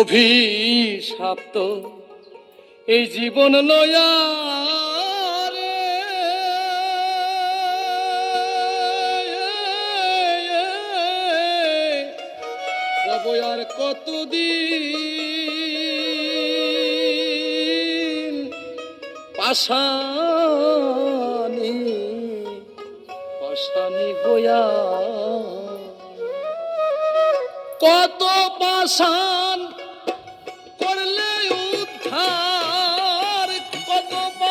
অভিশাপ্ত এই জীবন। রব আর কতদিন পাশানি পাশানি হইয়া কত পাশান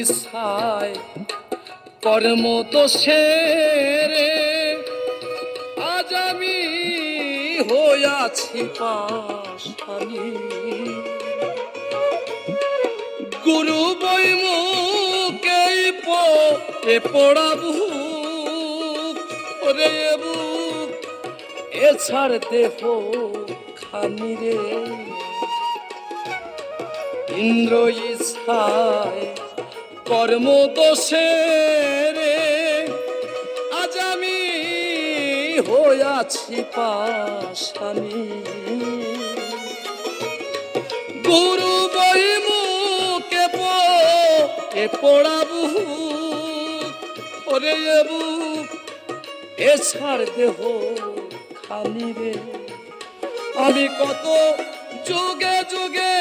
ইচ্ছায় কর্ম দোষে রে আজ আমি হইয়াছি পাশানি। গুরু বই বৈমুকে এ পড়াবু রে বুক, এ ছাড় দেহ খানি রে। ইন্দ্র ইচ্ছায় কর্ম দোষে রে আজ আমি হইয়াছি পাশানি। গুরু বই মুখে এ পড়াবু ওরে এবু এ ছাড় দেহ খানি রে। আমি কত যুগে যুগে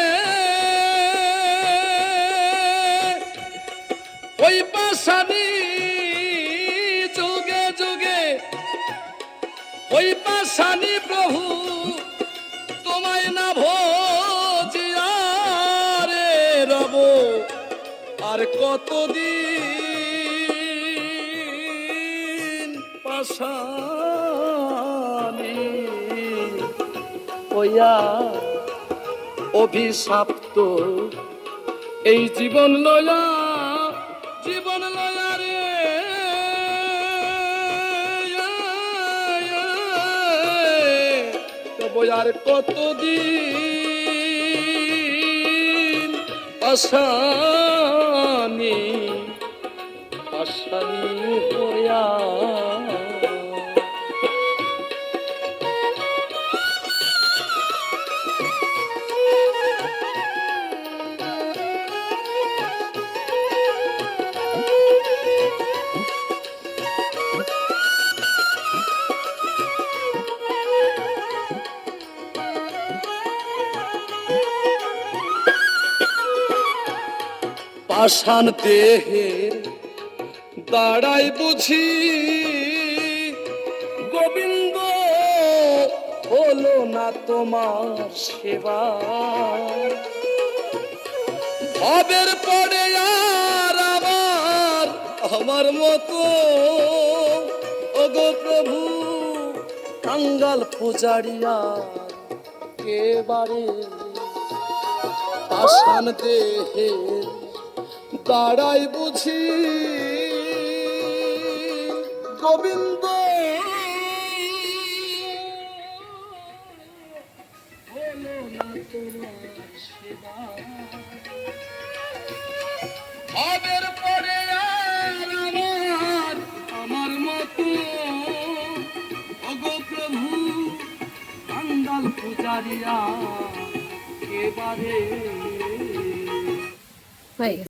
পাশানি যুগে যুগে ওই পাশানি প্রভু, তোমায় না ভোজিয়া রে রব। আর কতদিন পাশানি ওয়া অভিশাপ্ত এই জীবন লয়া আর কতদিন আসানি দেহের দাঁড়াই বুঝি, গোবিন্দ হলো না তোমার সেবা। ভবের পড়ে আর আবার আমার মতো, ওগো প্রভু, কাঙ্গাল পূজারিয়া কে বারে? পাষাণ দেহের দাঁড়াই বুঝি গোবিন্দ। ভাবের আমার আমার মতো। পূজারিয়া এবারে।